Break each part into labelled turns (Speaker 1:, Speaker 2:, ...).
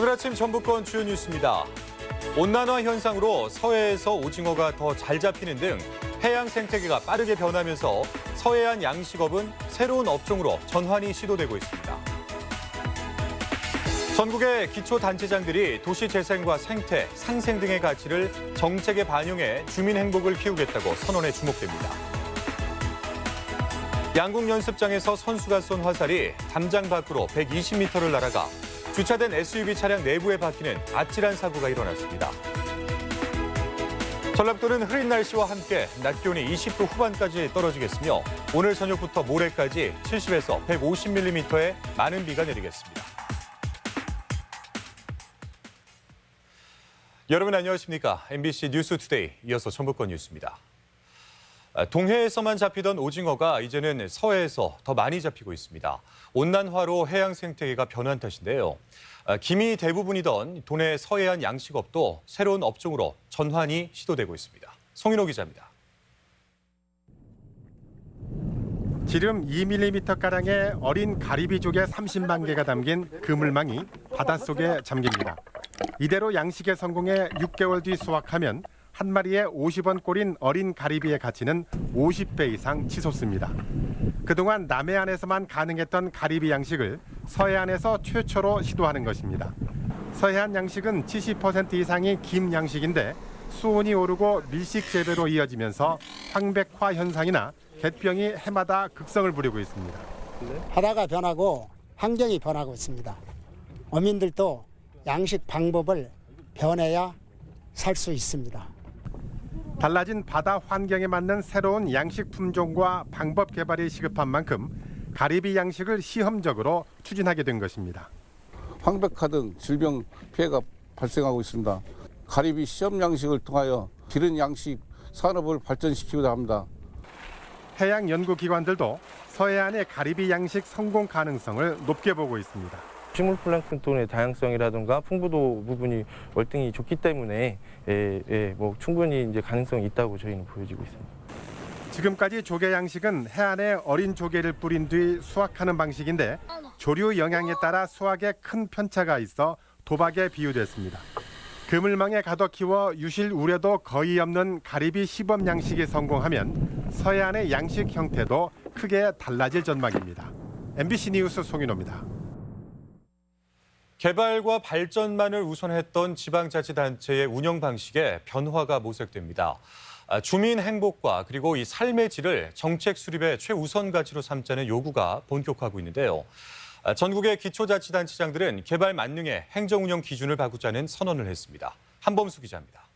Speaker 1: 오늘 아침 전북권 주요 뉴스입니다. 온난화 현상으로 서해에서 오징어가 더 잘 잡히는 등 해양 생태계가 빠르게 변하면서 서해안 양식업은 새로운 업종으로 전환이 시도되고 있습니다. 전국의 기초단체장들이 도시 재생과 생태, 상생 등의 가치를 정책에 반영해 주민 행복을 키우겠다고 선언에 주목됩니다. 양궁 연습장에서 선수가 쏜 화살이 담장 밖으로 120m를 날아가 주차된 SUV 차량 내부에 박히는 아찔한 사고가 일어났습니다. 전라북도는 흐린 날씨와 함께 낮 기온이 20도 후반까지 떨어지겠으며 오늘 저녁부터 모레까지 70에서 150mm의 많은 비가 내리겠습니다. 여러분 안녕하십니까? MBC 뉴스 투데이 이어서 전북권 뉴스입니다. 아, 동해에서만 잡히던 오징어가 이제는 서해에서 더 많이 잡히고 있습니다. 온난화로 해양 생태계가 변한 탓인데요. 아, 김이 대부분이던 도내 서해안 양식업도 새로운 업종으로 전환이 시도되고 있습니다. 송인호 기자입니다.
Speaker 2: 지름 2mm가량의 어린 가리비족의 30만 개가 담긴 그물망이 바닷속에 잠깁니다. 이대로 양식에 성공해 6개월 뒤 수확하면 한 마리에 50원 꼴인 어린 가리비의 가치는 50배 이상 치솟습니다. 그동안 남해안에서만 가능했던 가리비 양식을 서해안에서 최초로 시도하는 것입니다. 서해안 양식은 70% 이상이 김 양식인데 수온이 오르고 밀식 재배로 이어지면서 황백화 현상이나 갯병이 해마다 극성을 부리고 있습니다.
Speaker 3: 바다가 변하고 환경이 변하고 있습니다. 어민들도 양식 방법을 변해야 살 수 있습니다.
Speaker 2: 달라진 바다 환경에 맞는 새로운 양식 품종과 방법 개발이 시급한 만큼 가리비 양식을 시험적으로 추진하게 된 것입니다.
Speaker 4: 황백화 등 질병 피해가 발생하고 있습니다. 가리비 시험 양식을 통하여 기른 양식 산업을 발전시키고자 합니다.
Speaker 2: 해양 연구 기관들도 서해안의 가리비 양식 성공 가능성을 높게 보고 있습니다.
Speaker 5: 식물 플랑크톤의 다양성이라든가 풍부도 부분이 월등히 좋기 때문에 예, 예, 뭐 충분히 이제 가능성이 있다고 저희는 보여지고 있습니다.
Speaker 2: 지금까지 조개 양식은 해안에 어린 조개를 뿌린 뒤 수확하는 방식인데 조류 영향에 따라 수확에 큰 편차가 있어 도박에 비유됐습니다. 그물망에 가둬 키워 유실 우려도 거의 없는 가리비 시범 양식이 성공하면 서해안의 양식 형태도 크게 달라질 전망입니다. MBC 뉴스 송인호입니다.
Speaker 1: 개발과 발전만을 우선했던 지방자치단체의 운영 방식에 변화가 모색됩니다. 아, 주민 행복과 그리고 이 삶의 질을 정책 수립의 최우선 가치로 삼자는 요구가 본격화하고 있는데요. 아, 전국의 기초자치단체장들은 개발 만능의 행정 운영 기준을 바꾸자는 선언을 했습니다. 한범수 기자입니다.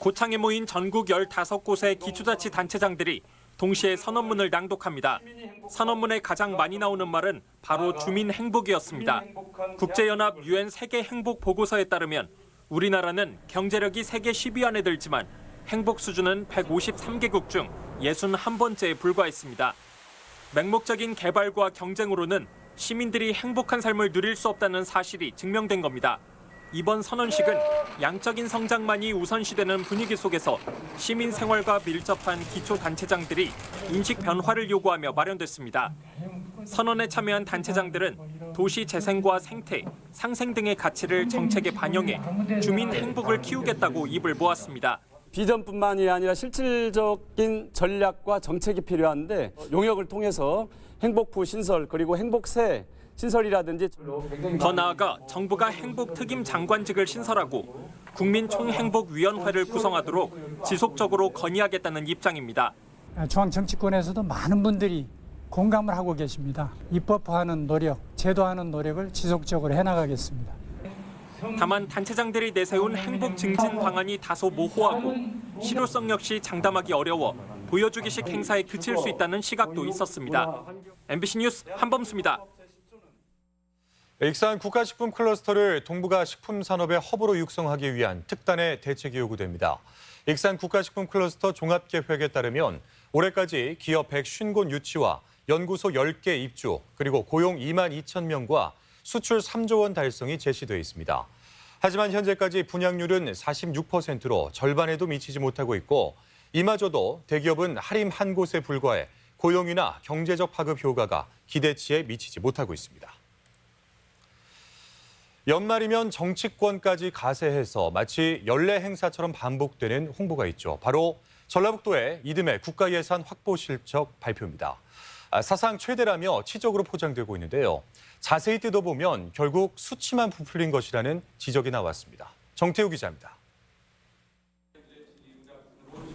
Speaker 6: 고창에 모인 전국 15곳의 기초자치단체장들이 동시에 선언문을 낭독합니다. 선언문에 가장 많이 나오는 말은 바로 주민 행복이었습니다. 국제연합 유엔 세계 행복 보고서에 따르면 우리나라는 경제력이 세계 10위 안에 들지만 행복 수준은 153개국 중 61번째에 불과했습니다. 맹목적인 개발과 경쟁으로는 시민들이 행복한 삶을 누릴 수 없다는 사실이 증명된 겁니다. 이번 선언식은 양적인 성장만이 우선시되는 분위기 속에서 시민 생활과 밀접한 기초 단체장들이 인식 변화를 요구하며 마련됐습니다. 선언에 참여한 단체장들은 도시 재생과 생태, 상생 등의 가치를 정책에 반영해 주민 행복을 키우겠다고 입을 모았습니다.
Speaker 7: 비전뿐만이 아니라 실질적인 전략과 정책이 필요한데 용역을 통해서 행복부 신설 그리고 행복세 신설이라든지
Speaker 6: 더 나아가 정부가 행복 특임 장관직을 신설하고 국민 총행복위원회를 구성하도록 지속적으로 건의하겠다는 입장입니다.
Speaker 8: 중앙 정치권에서도 많은 분들이 공감을 하고 계십니다. 입법화하는 노력, 제도하는 노력을 지속적으로 해나가겠습니다.
Speaker 6: 다만 단체장들이 내세운 행복 증진 방안이 다소 모호하고 실효성 역시 장담하기 어려워 보여주기식 행사에 그칠 수 있다는 시각도 있었습니다. MBC 뉴스 한범수입니다.
Speaker 1: 익산 국가식품 클러스터를 동북아 식품 산업의 허브로 육성하기 위한 특단의 대책이 요구됩니다. 익산 국가식품 클러스터 종합계획에 따르면 올해까지 기업 150곳 유치와 연구소 10개 입주, 그리고 고용 2만 2천 명과 수출 3조 원 달성이 제시돼 있습니다. 하지만 현재까지 분양률은 46%로 절반에도 미치지 못하고 있고 이마저도 대기업은 할인 한 곳에 불과해 고용이나 경제적 파급 효과가 기대치에 미치지 못하고 있습니다. 연말이면 정치권까지 가세해서 마치 연례 행사처럼 반복되는 홍보가 있죠. 바로 전라북도의 이듬해 국가예산 확보 실적 발표입니다. 아, 사상 최대라며 치적으로 포장되고 있는데요. 자세히 뜯어보면 결국 수치만 부풀린 것이라는 지적이 나왔습니다. 정태우 기자입니다.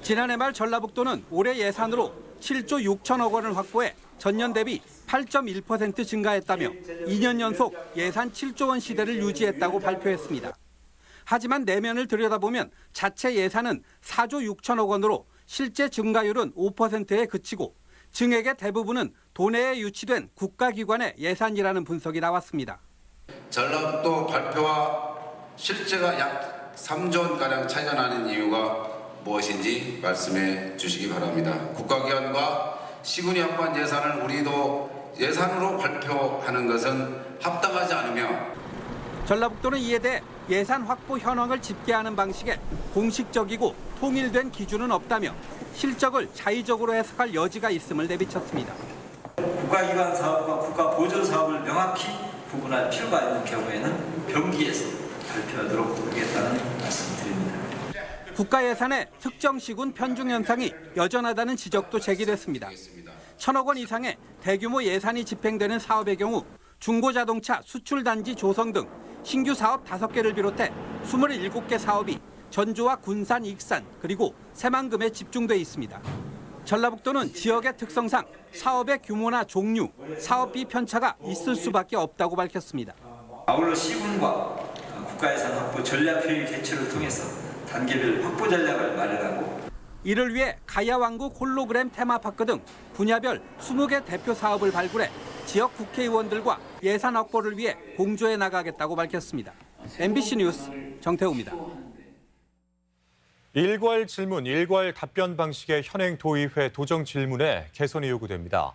Speaker 9: 지난해 말 전라북도는 올해 예산으로 7조 6천억 원을 확보해 전년 대비 8.1% 증가했다며 2년 연속 예산 7조 원 시대를 유지했다고 발표했습니다. 하지만 내면을 들여다보면 자체 예산은 4조 6천억 원으로 실제 증가율은 5%에 그치고 증액의 대부분은 도내에 유치된 국가기관의 예산이라는 분석이 나왔습니다.
Speaker 10: 전라북도 발표와 실제가 약 3조 원가량 차이가 나는 이유가 무엇인지 말씀해 주시기 바랍니다. 국가기관과 시군이 확보한 예산을 우리도 예산으로 발표하는 것은 합당하지 않으며
Speaker 9: 전라북도는 이에 대해 예산 확보 현황을 집계하는 방식에 공식적이고 통일된 기준은 없다며 실적을 자의적으로 해석할 여지가 있음을 내비쳤습니다.
Speaker 11: 국가기관 사업과 국가 보조 사업을 명확히 구분할 필요가 있는 경우에는 병기에서 발표하도록 하겠다는 말씀드립니다.
Speaker 9: 국가 예산의 특정 시군 편중 현상이 여전하다는 지적도 제기됐습니다. 천억 원 이상의 대규모 예산이 집행되는 사업의 경우 중고자동차 수출단지 조성 등 신규 사업 5개를 비롯해 27개 사업이 전주와 군산, 익산 그리고 새만금에 집중돼 있습니다. 전라북도는 지역의 특성상 사업의 규모나 종류, 사업비 편차가 있을 수밖에 없다고 밝혔습니다.
Speaker 11: 아울러 시군과 국가예산 확보 전략회의 개최를 통해서 단계별 확보 전략을 마련하고
Speaker 9: 이를 위해 가야왕국 홀로그램 테마파크 등 분야별 20개 대표 사업을 발굴해 지역 국회의원들과 예산 확보를 위해 공조해 나가겠다고 밝혔습니다. MBC 뉴스 정태우입니다.
Speaker 1: 일괄 질문, 일괄 답변 방식의 현행 도의회 도정 질문에 개선이 요구됩니다.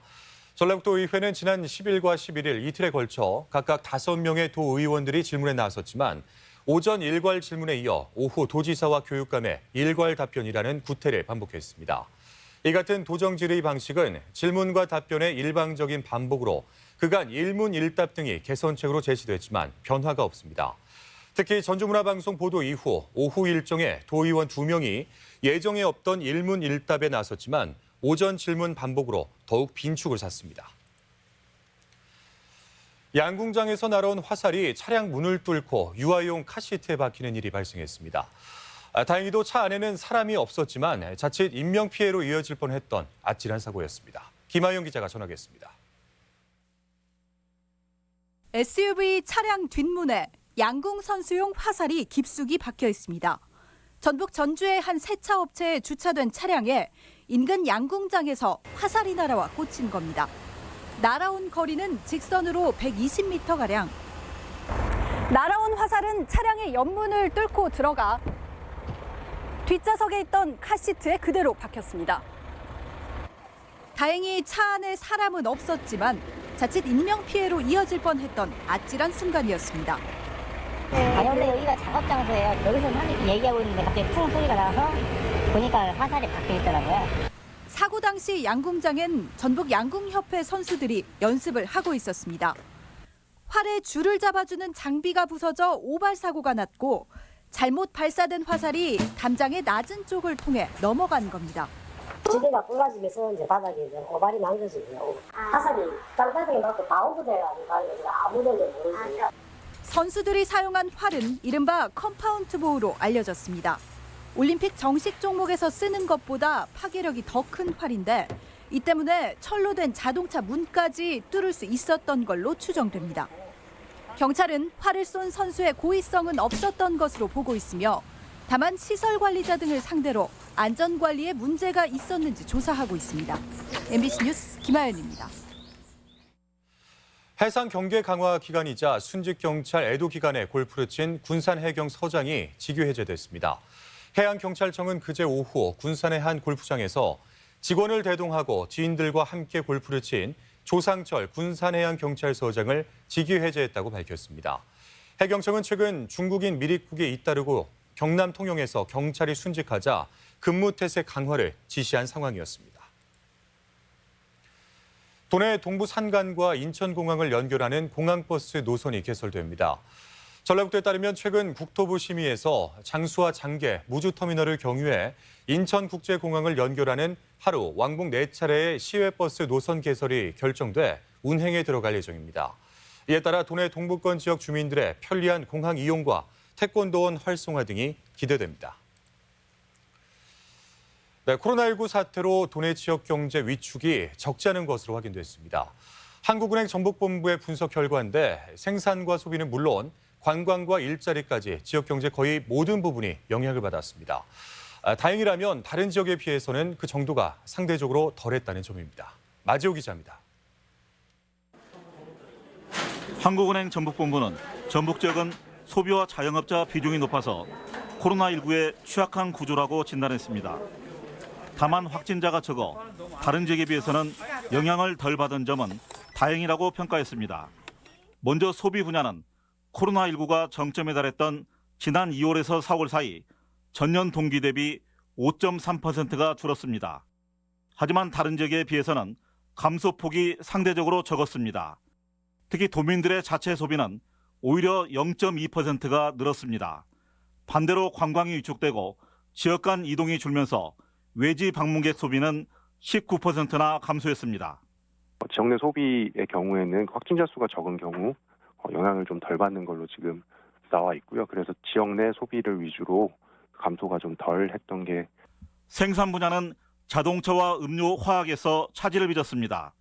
Speaker 1: 전라북도 의회는 지난 10일과 11일 이틀에 걸쳐 각각 5명의 도의원들이 질문에 나섰지만 오전 일괄 질문에 이어 오후 도지사와 교육감의 일괄 답변이라는 구태를 반복했습니다. 이 같은 도정 질의 방식은 질문과 답변의 일방적인 반복으로 그간 일문일답 등이 개선책으로 제시됐지만 변화가 없습니다. 특히 전주문화방송 보도 이후 오후 일정에 도의원 2명이 예정에 없던 일문일답에 나섰지만 오전 질문 반복으로 더욱 빈축을 샀습니다. 양궁장에서 날아온 화살이 차량 문을 뚫고 유아용 카시트에 박히는 일이 발생했습니다. 아, 다행히도 차 안에는 사람이 없었지만 자칫 인명피해로 이어질 뻔했던 아찔한 사고였습니다. 김하영 기자가 전하겠습니다.
Speaker 12: SUV 차량 뒷문에 양궁 선수용 화살이 깊숙이 박혀 있습니다. 전북 전주의 한 세차 업체에 주차된 차량에 인근 양궁장에서 화살이 날아와 꽂힌 겁니다. 날아온 거리는 직선으로 120m가량. 날아온 화살은 차량의 옆문을 뚫고 들어가 뒷좌석에 있던 카시트에 그대로 박혔습니다. 다행히 차 안에 사람은 없었지만 자칫 인명피해로 이어질 뻔했던 아찔한 순간이었습니다.
Speaker 13: 아니 원래 여기가 작업 장소예요. 여기서 사람들이 얘기하고 있는데 갑자기 쿵 소리가 나서 보니까 화살이 박혀 있더라고요.
Speaker 12: 사고 당시 양궁장엔 전북 양궁협회 선수들이 연습을 하고 있었습니다. 활에 줄을 잡아주는 장비가 부서져 오발 사고가 났고 잘못 발사된 화살이 담장의 낮은 쪽을 통해 넘어간 겁니다.
Speaker 13: 지대가 부러지면서 이제 바닥에 이제 오발이 난 거지. 화살이 땅바닥에 맞고 바우브돼가지고 아무데도 모르지.
Speaker 12: 선수들이 사용한 활은 이른바 컴파운트 보우로 알려졌습니다. 올림픽 정식 종목에서 쓰는 것보다 파괴력이 더 큰 활인데 이 때문에 철로 된 자동차 문까지 뚫을 수 있었던 걸로 추정됩니다. 경찰은 활을 쏜 선수의 고의성은 없었던 것으로 보고 있으며 다만 시설 관리자 등을 상대로 안전 관리에 문제가 있었는지 조사하고 있습니다. MBC 뉴스 김하연입니다.
Speaker 1: 해상 경계 강화 기간이자 순직 경찰 애도 기간에 골프를 친 군산 해경 서장이 직위 해제됐습니다. 해양 경찰청은 그제 오후 군산의 한 골프장에서 직원을 대동하고 지인들과 함께 골프를 친 조상철 군산해양경찰서장을 직위 해제했다고 밝혔습니다. 해경청은 최근 중국인 미리국에 잇따르고 경남 통영에서 경찰이 순직하자 근무 태세 강화를 지시한 상황이었습니다. 도내 동부 산간과 인천공항을 연결하는 공항버스 노선이 개설됩니다. 전라북도에 따르면 최근 국토부 심의에서 장수와 장계, 무주터미널을 경유해 인천국제공항을 연결하는 하루 왕복 4차례의 시외버스 노선 개설이 결정돼 운행에 들어갈 예정입니다. 이에 따라 도내 동부권 지역 주민들의 편리한 공항 이용과 태권도원 활성화 등이 기대됩니다. 네, 코로나19 사태로 도내 지역 경제 위축이 적지 않은 것으로 확인됐습니다. 한국은행 전북본부의 분석 결과인데 생산과 소비는 물론 관광과 일자리까지 지역 경제 거의 모든 부분이 영향을 받았습니다. 아, 다행이라면 다른 지역에 비해서는 그 정도가 상대적으로 덜했다는 점입니다. 마지오 기자입니다.
Speaker 14: 한국은행 전북본부는 전북 지역은 소비와 자영업자 비중이 높아서 코로나19의 취약한 구조라고 진단했습니다. 다만 확진자가 적어 다른 지역에 비해서는 영향을 덜 받은 점은 다행이라고 평가했습니다. 먼저 소비 분야는 코로나19가 정점에 달했던 지난 2월에서 4월 사이 전년 동기 대비 5.3%가 줄었습니다. 하지만 다른 지역에 비해서는 감소폭이 상대적으로 적었습니다. 특히 도민들의 자체 소비는 오히려 0.2%가 늘었습니다. 반대로 관광이 위축되고 지역 간 이동이 줄면서 외지 방문객 소비는 19%나 감소했습니다.
Speaker 15: 지역 내 소비의 경우에는 확진자 수가 적은 경우 어, 영향을 좀 덜 받는 걸로 지금 나와 있고요. 그래서 지역 내 소비를 위주로 감소가 좀 덜 했던 게
Speaker 14: 생산 분야는 자동차와 음료, 화학에서 차질을 빚었습니다.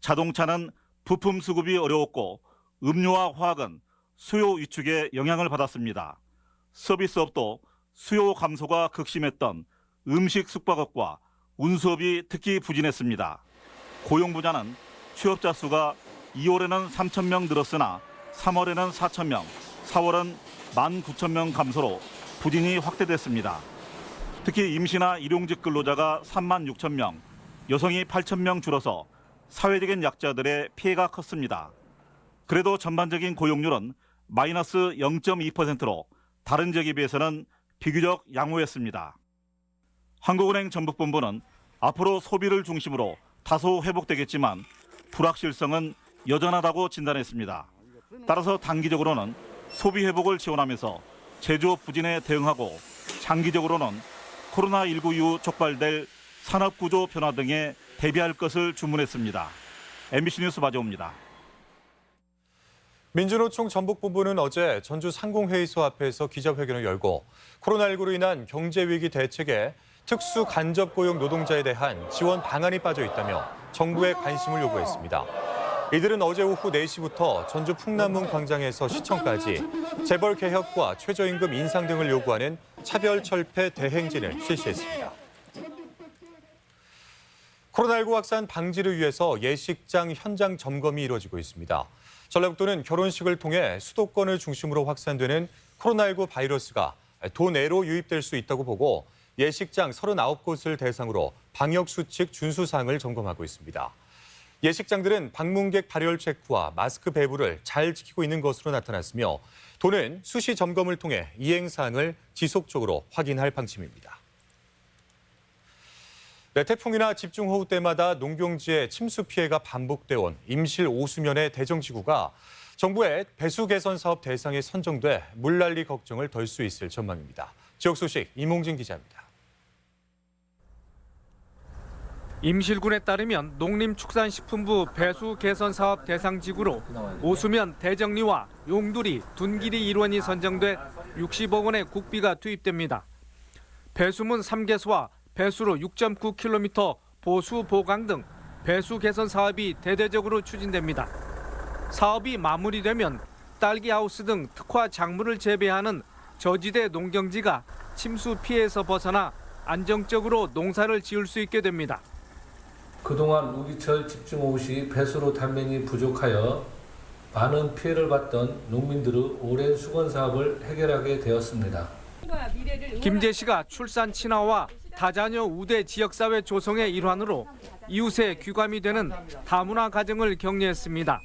Speaker 14: 자동차는 부품 수급이 어려웠고 음료와 화학은 수요 위축에 영향을 받았습니다. 서비스업도 수요 감소가 극심했던 음식 숙박업과 운수업이 특히 부진했습니다. 고용 분야는 취업자 수가 2월에는 3천 명 늘었으나 3월에는 4천 명, 4월은 1만 9천 명 감소로 부진이 확대됐습니다. 특히 임시나 일용직 근로자가 3만 6천 명, 여성이 8천 명 줄어서 사회적인 약자들의 피해가 컸습니다. 그래도 전반적인 고용률은 마이너스 0.2%로 다른 지역에 비해서는 비교적 양호했습니다. 한국은행 전북본부는 앞으로 소비를 중심으로 다소 회복되겠지만 불확실성은 여전하다고 진단했습니다. 따라서 단기적으로는 소비 회복을 지원하면서 제조업 부진에 대응하고 장기적으로는 코로나19 이후 촉발될 산업 구조 변화 등에 대비할 것을 주문했습니다. MBC 뉴스 마지오입니다.
Speaker 1: 민주노총 전북본부는 어제 전주 상공회의소 앞에서 기자회견을 열고 코로나19로 인한 경제위기 대책에 특수 간접 고용 노동자에 대한 지원 방안이 빠져 있다며 정부에 관심을 요구했습니다. 이들은 어제 오후 4시부터 전주 풍남문 광장에서 시청까지 재벌 개혁과 최저임금 인상 등을 요구하는 차별 철폐 대행진을 실시했습니다. 코로나19 확산 방지를 위해서 예식장 현장 점검이 이루어지고 있습니다. 전라북도는 결혼식을 통해 수도권을 중심으로 확산되는 코로나19 바이러스가 도내로 유입될 수 있다고 보고 예식장 39곳을 대상으로 방역수칙 준수 사항을 점검하고 있습니다. 예식장들은 방문객 발열 체크와 마스크 배부를 잘 지키고 있는 것으로 나타났으며 도는 수시 점검을 통해 이행 사항을 지속적으로 확인할 방침입니다. 네, 태풍이나 집중호우 때마다 농경지에 침수 피해가 반복돼 온 임실 오수면의 대정지구가 정부의 배수 개선 사업 대상에 선정돼 물난리 걱정을 덜 수 있을 전망입니다. 지역 소식 이몽진 기자입니다.
Speaker 16: 임실군에 따르면 농림축산식품부 배수 개선 사업 대상 지구로 오수면 대정리와 용두리, 둔길이 일원이 선정돼 60억 원의 국비가 투입됩니다. 배수문 3개소와 배수로 6.9km 보수 보강 등 배수 개선 사업이 대대적으로 추진됩니다. 사업이 마무리되면 딸기 하우스 등 특화 작물을 재배하는 저지대 농경지가 침수 피해에서 벗어나 안정적으로 농사를 지을 수 있게 됩니다.
Speaker 17: 그동안 우기철 집중호우 시 배수로 단면이 부족하여 많은 피해를 봤던 농민들의 오랜 수건 사업을 해결하게 되었습니다.
Speaker 16: 김재 씨가 출산 친화와 다자녀 우대 지역사회 조성의 일환으로 이웃의 귀감이 되는 다문화 가정을 격려했습니다.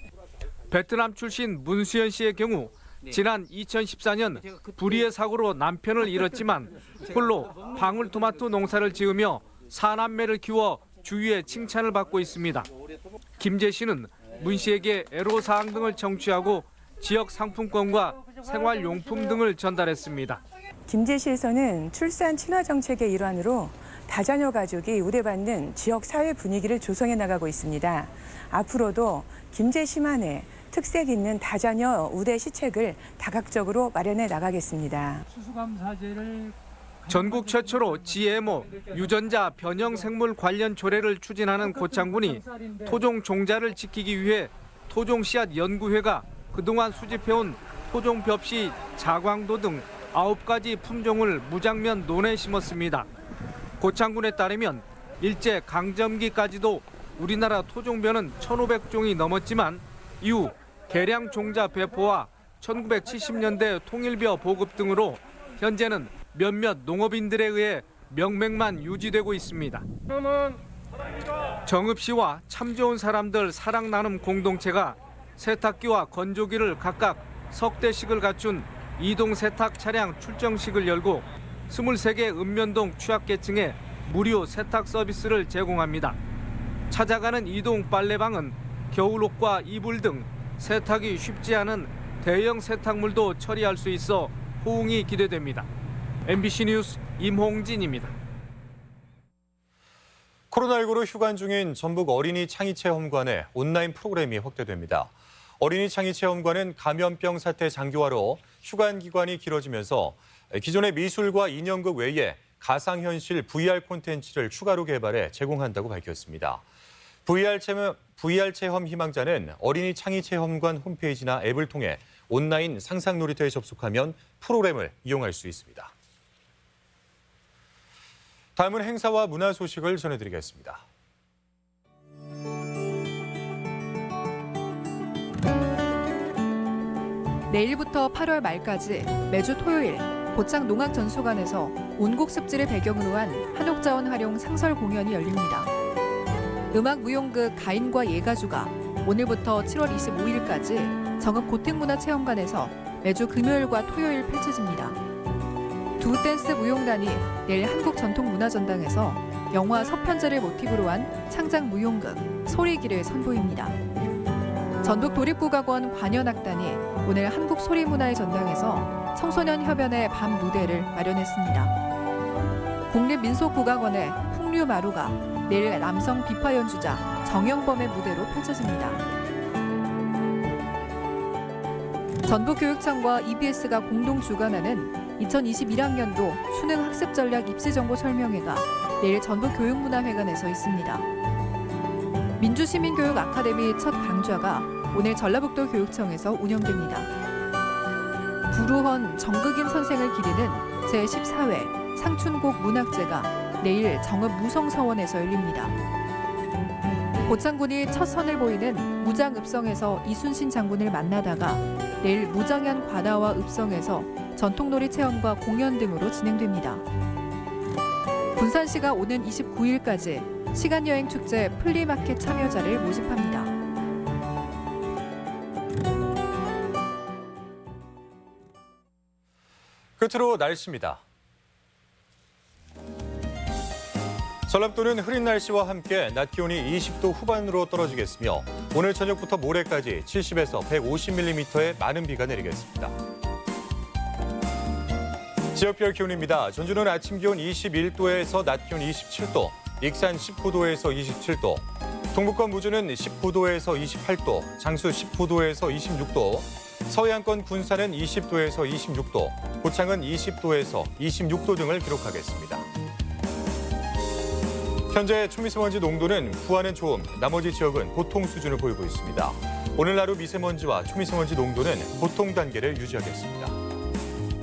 Speaker 16: 베트남 출신 문수연 씨의 경우 지난 2014년 불의의 사고로 남편을 잃었지만 홀로 방울토마토 농사를 지으며 사남매를 키워 주위의 칭찬을 받고 있습니다. 김재 씨는 문 씨에게 애로사항 등을 청취하고 지역 상품권과 생활용품 등을 전달했습니다.
Speaker 18: 김제시에서는 출산 친화 정책의 일환으로 다자녀 가족이 우대받는 지역 사회 분위기를 조성해 나가고 있습니다. 앞으로도 김제시만의 특색 있는 다자녀 우대 시책을 다각적으로 마련해 나가겠습니다.
Speaker 8: 수수감사제를
Speaker 16: 전국 최초로 GMO 유전자 변형 생물 관련 조례를 추진하는 고창군이 토종 종자를 지키기 위해 토종 씨앗 연구회가 그동안 수집해온 토종 벽시 자광도 등 아홉 가지 품종을 무장면 논에 심었습니다. 고창군에 따르면 일제 강점기까지도 우리나라 토종변은 1,500종이 넘었지만 이후 개량 종자 배포와 1970년대 통일벼 보급 등으로 현재는 몇몇 농업인들에 의해 명맥만 유지되고 있습니다. 정읍 씨와 참 좋은 사람들 사랑 나눔 공동체가 세탁기와 건조기를 각각 석 대씩을 갖춘 이동 세탁 차량 출정식을 열고 23개 읍면동 취약계층에 무료 세탁 서비스를 제공합니다. 찾아가는 이동 빨래방은 겨울옷과 이불 등 세탁이 쉽지 않은 대형 세탁물도 처리할 수 있어 호응이 기대됩니다. MBC 뉴스 임홍진입니다.
Speaker 1: 코로나19로 휴관 중인 전북 어린이 창의체험관의 온라인 프로그램이 확대됩니다. 어린이 창의체험관은 감염병 사태 장기화로 휴관 기간이 길어지면서 기존의 미술과 인형극 외에 가상현실 VR 콘텐츠를 추가로 개발해 제공한다고 밝혔습니다. VR 체험, VR 체험 희망자는 어린이 창의체험관 홈페이지나 앱을 통해 온라인 상상 놀이터에 접속하면 프로그램을 이용할 수 있습니다. 다음은 행사와 문화 소식을 전해드리겠습니다.
Speaker 19: 내일부터 8월 말까지 매주 토요일 고창 농악전수관에서 온곡 습지를 배경으로 한 한옥자원 활용 상설 공연이 열립니다. 음악 무용극 가인과 예가주가 오늘부터 7월 25일까지 정읍 고택문화체험관에서 매주 금요일과 토요일 펼쳐집니다. 두 댄스 무용단이 내일 한국전통문화전당에서 영화 서편제를 모티브로 한 창작 무용극 소리기를 선보입니다. 전북 도립국악원 관현악단이 오늘 한국 소리문화의 전당에서 청소년 협연의 밤 무대를 마련했습니다. 국립민속국악원의 풍류마루가 내일 남성 비파 연주자 정영범의 무대로 펼쳐집니다. 전북교육청과 EBS가 공동 주관하는 2021학년도 수능 학습 전략 입시 정보 설명회가 내일 전북 교육문화회관에서 있습니다. 민주시민교육 아카데미 첫 강좌가 오늘 전라북도 교육청에서 운영됩니다. 부루헌 정극임 선생을 기리는 제14회 상춘곡 문학제가 내일 정읍 무성서원에서 열립니다. 고창군이 첫 선을 보이는 무장읍성에서 이순신 장군을 만나다가 내일 무정현 관아와 읍성에서 전통놀이 체험과 공연 등으로 진행됩니다. 군산시가 오는 29일까지 시간여행 축제 플리마켓 참여자를 모집합니다.
Speaker 1: 끝으로 날씨입니다. 전라도는 흐린 날씨와 함께 낮 기온이 20도 후반으로 떨어지겠으며 오늘 저녁부터 모레까지 70에서 150mm의 많은 비가 내리겠습니다. 지역별 기온입니다. 전주는 아침 기온 21도에서 낮 기온 27도, 익산 19도에서 27도, 동북권 무주는 19도에서 28도, 장수 19도에서 26도, 서해안권 군산은 20도에서 26도, 고창은 20도에서 26도 등을 기록하겠습니다. 현재 초미세먼지 농도는 부안은 좋음, 나머지 지역은 보통 수준을 보이고 있습니다. 오늘 하루 미세먼지와 초미세먼지 농도는 보통 단계를 유지하겠습니다.